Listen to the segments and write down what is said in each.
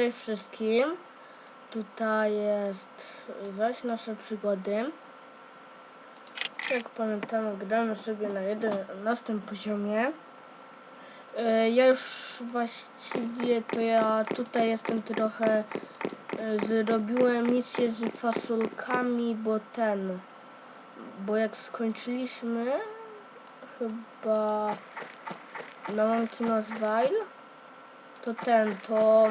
Cześć wszystkim. Tutaj jest zaś nasze przygody. Jak pamiętamy, gramy sobie na 11 poziomie. E, Ja już właściwie to ja tutaj jestem trochę e, zrobiłem misję z fasolkami, bo ten bo jak skończyliśmy chyba na Monkey Nosville to ten, to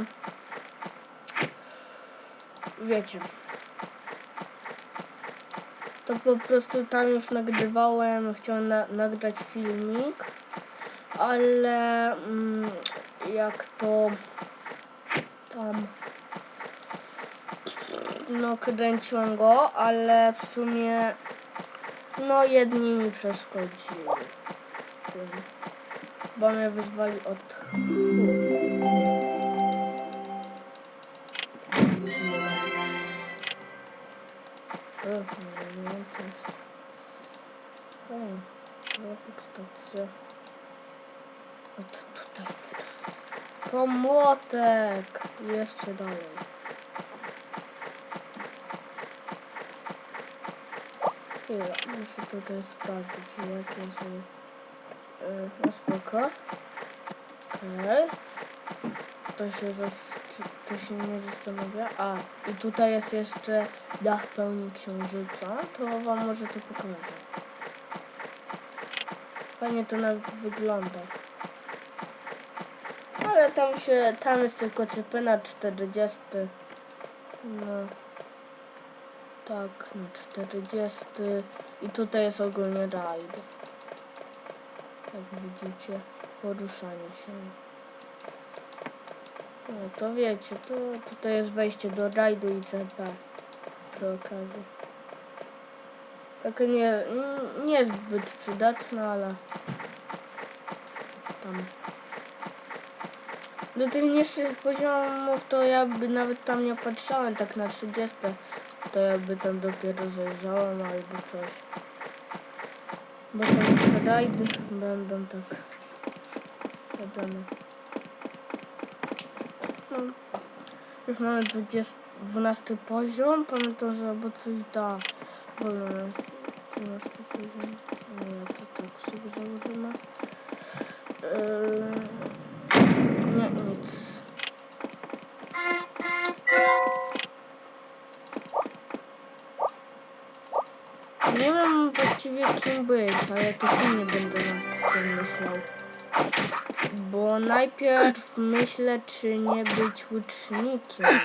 wiecie. To po prostu tam już nagrywałem, chciałem na, nagrać filmik ale mm, jak to tam no kręciłem go, ale w sumie no jedni mi przeszkodzili tym, bo mnie wyzwali od Ej, rekrutacja. Od tutaj teraz. Pomotek! Jeszcze dalej. Chwila, muszę tutaj sprawdzić, jakie są... Yy, no spoko. Okej. To się, to się nie zastanawia. A, i tutaj jest jeszcze dach pełni księżyca. To wam może to pokażę. Fajnie to nawet wygląda. Ale tam się, tam jest tylko CP na 40. No. Tak, na 40. I tutaj jest ogólnie rajd. Jak widzicie, poruszanie się. No to wiecie, to tutaj jest wejście do rajdu i CP przy okazji. Takie nie, nie zbyt przydatne, ale tam. Do tych niższych poziomów to ja by nawet tam nie patrzałem tak na 30. To ja by tam dopiero zajrzałem albo coś. Bo tam już rajdy będą tak. Wiadomo. Już mamy 20, 12 poziom. Pamiętam, że albo coś da. Wolno. 12 poziom. Nie, to tak sobie założymy. Yy... Nie, nic. Nie wiem właściwie kim być, ale to nie będę nad tym myślał. Bo najpierw myślę, czy nie być łucznikiem.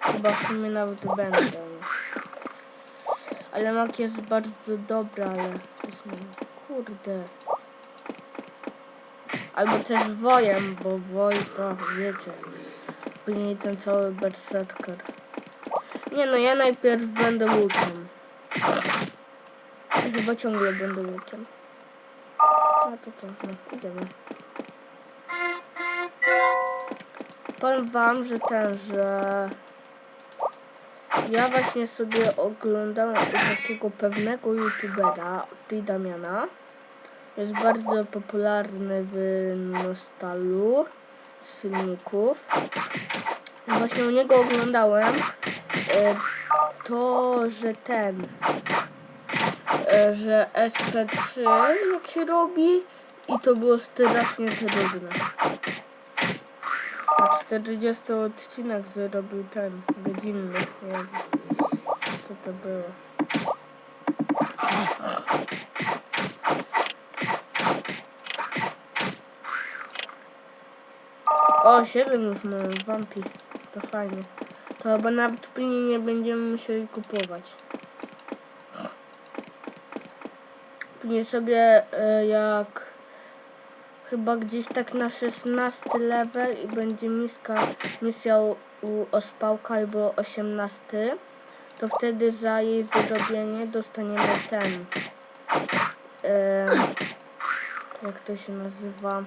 Chyba w sumie nawet będę. Ale mak jest bardzo dobra, ale... Kurde. Albo też wojem, bo woj to wiecie. Później ten cały berserker. Nie no, ja najpierw będę łukiem. Ja chyba ciągle będę łukiem. No to co, no idziemy. Powiem wam, że ten, że ja właśnie sobie oglądałem takiego pewnego youtubera, Freedamiana. Jest bardzo popularny w Nostalu z filmików. Właśnie u niego oglądałem e, to, że ten, e, że SP3 jak się robi i to było strasznie trudne. A 40 odcinek zrobił ten, godzinny. Jezu. Co to było? O, 7 już mamy, wampir. To fajnie. To chyba nawet później nie będziemy musieli kupować. Później sobie e, jak chyba gdzieś tak na 16 level i będzie miska, misja u, u ospałka albo 18, to wtedy za jej zrobienie dostaniemy ten. E, jak to się nazywa?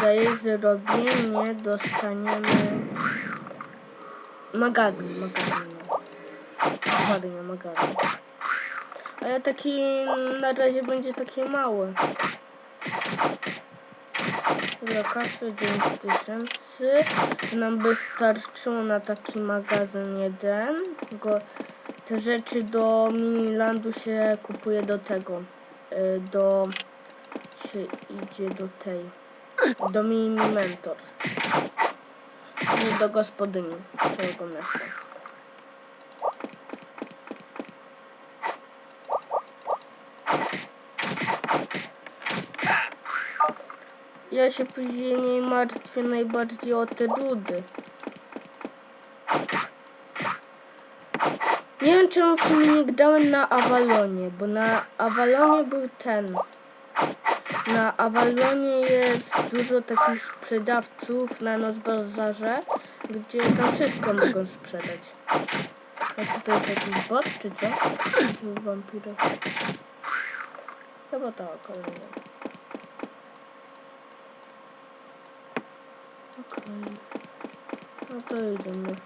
Za jej zrobienie dostaniemy magazyn, magazyn. Dokładnie, magazyn. Ale taki na razie będzie taki mały. Ile kasy? 9000. To nam by starczyło na taki magazyn jeden. Tylko te rzeczy do Minilandu się kupuje do tego. y, Do... się idzie do tej. Do Mini Mentor. Nie do gospodyni całego miasta. Ja się później martwię najbardziej o te rudy. Nie wiem czemu w sumie nie grałem na Avalonie, bo na Avalonie był ten. Na Avalonie jest dużo takich sprzedawców na noc bazarze, gdzie tam wszystko mogą sprzedać. A co to jest jakiś bot, czy co? Czy to wampirek? Chyba tak, ale nie wiem. No to idziemy.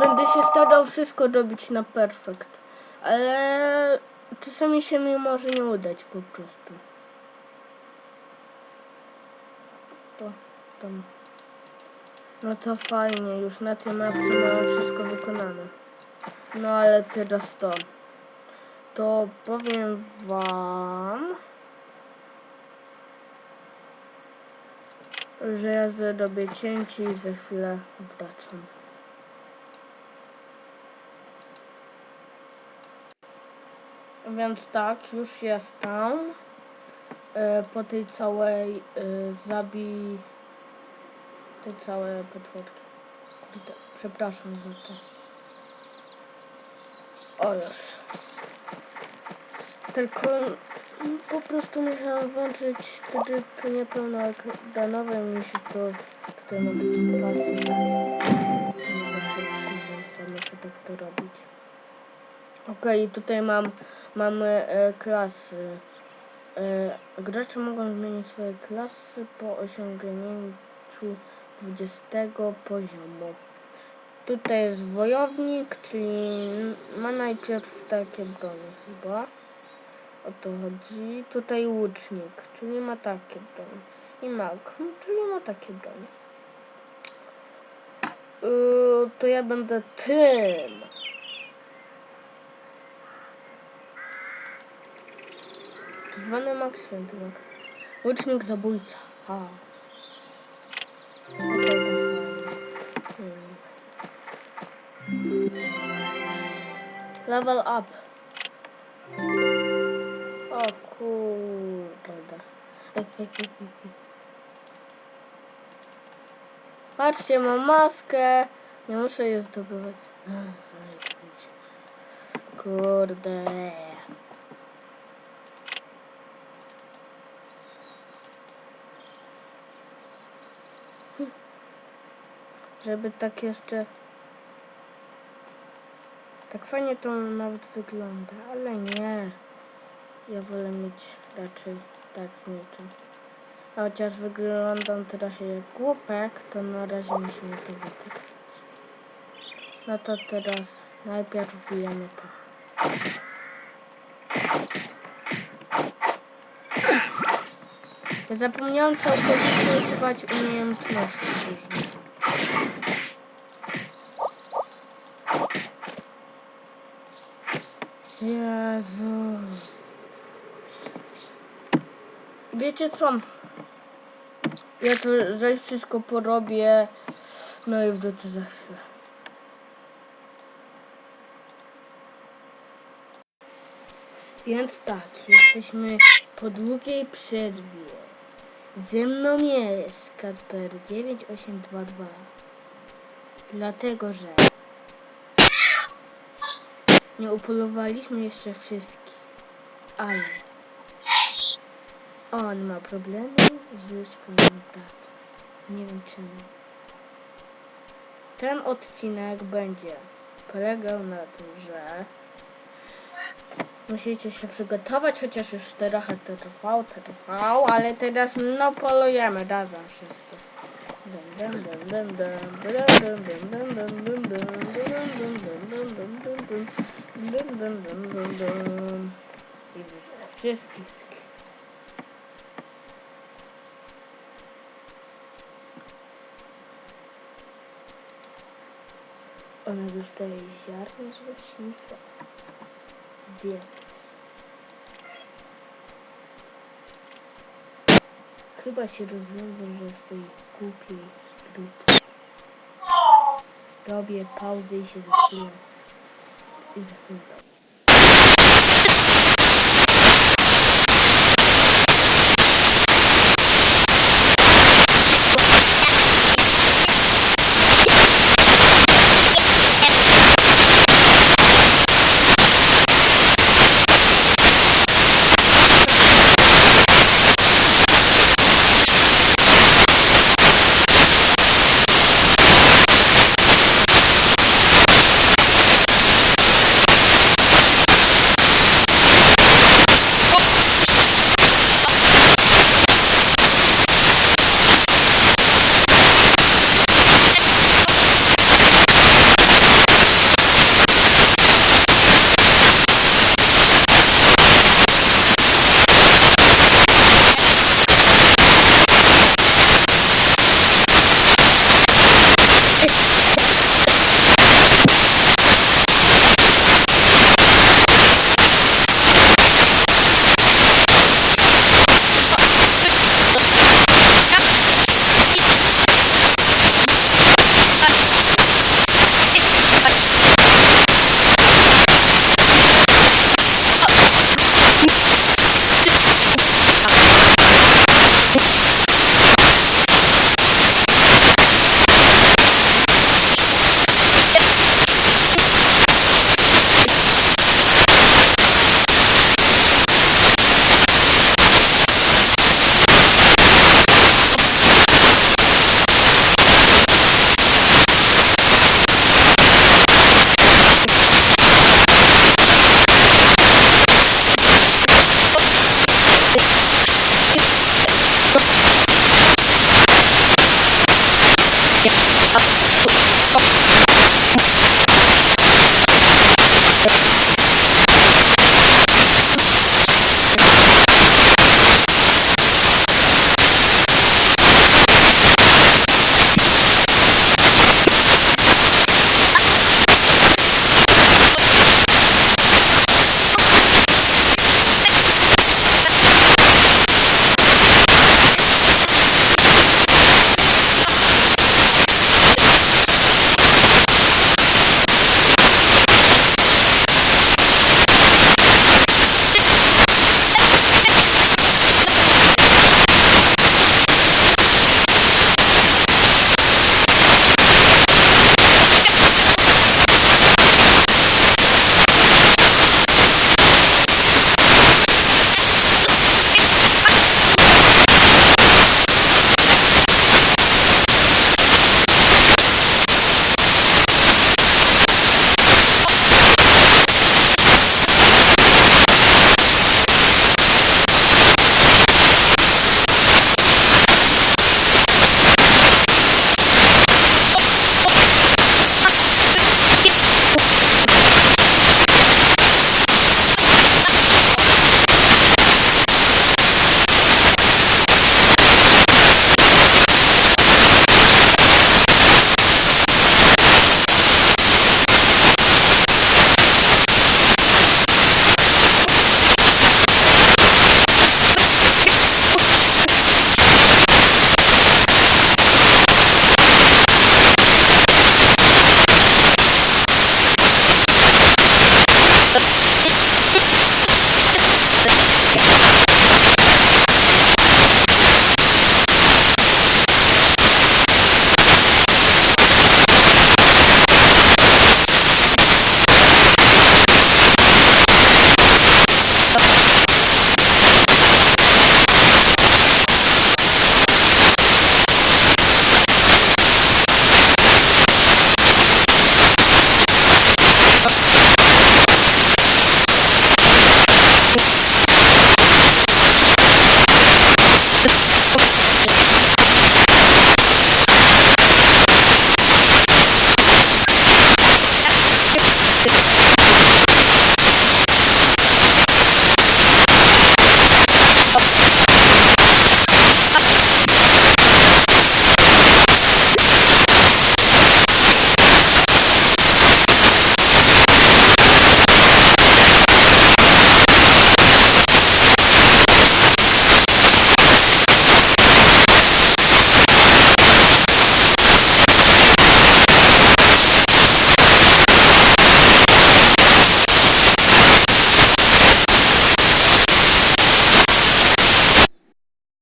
Będę się starał wszystko robić na perfekt. Ale czasami się mi może nie udać po prostu. To tam. No to fajnie, już na tym mapce mam wszystko wykonane. No ale teraz to to powiem wam, że ja zrobię cięcie i za chwilę wracam. Więc tak, już jestem. E, Po tej całej e, zabij te całe potworki. Przepraszam za to. O już. Tylko po prostu musiałam włączyć tryb niepełnoekranowy mi się to tutaj mam taki pasek. Nie zawsze wkurzę i sam muszę tak to robić. Okej, tutaj mam mamy e, klasy. E, gracze mogą zmienić swoje klasy po osiągnięciu 20 poziomu. Tutaj jest wojownik, czyli ma najpierw takie bronie chyba. O to chodzi. Tutaj łucznik, czyli ma takie bronie. I mag, czyli ma takie bronie. Yy, to ja będę tym. Zwany mag, święty mag. Łucznik zabójca. Ha. Level up. O kurde. Patrzcie, mam maskę. Nie muszę je zdobywać. Kurde. Żeby tak jeszcze... Tak fajnie to nawet wygląda, ale nie. Ja wolę mieć raczej tak z niczym. A chociaż wyglądam trochę jak głupek, to na razie musimy to wytykać. No to teraz najpierw wbijamy to. Ja zapomniałam całkowicie używać umiejętności różnych. Jezu. Wiecie co? Ja to zaś wszystko porobię. No i wrócę za chwilę. Więc tak, jesteśmy po długiej przerwie. Ze mną jest Kasper 9822. Dlatego, że nie upolowaliśmy jeszcze wszystkich. Ale on ma problemy ze swoim bratem. Nie wiem czemu. Ten odcinek będzie polegał na tym, że musicie się przygotować, chociaż już trochę to trwał, to trwał, ale teraz no polujemy razem wszyscy. Dum, dum, Ona dostaje ziarno z roślinka. Więc. Chyba się rozwiążą z tej głupiej grupy. Robię pauzę i się za chwilę. I za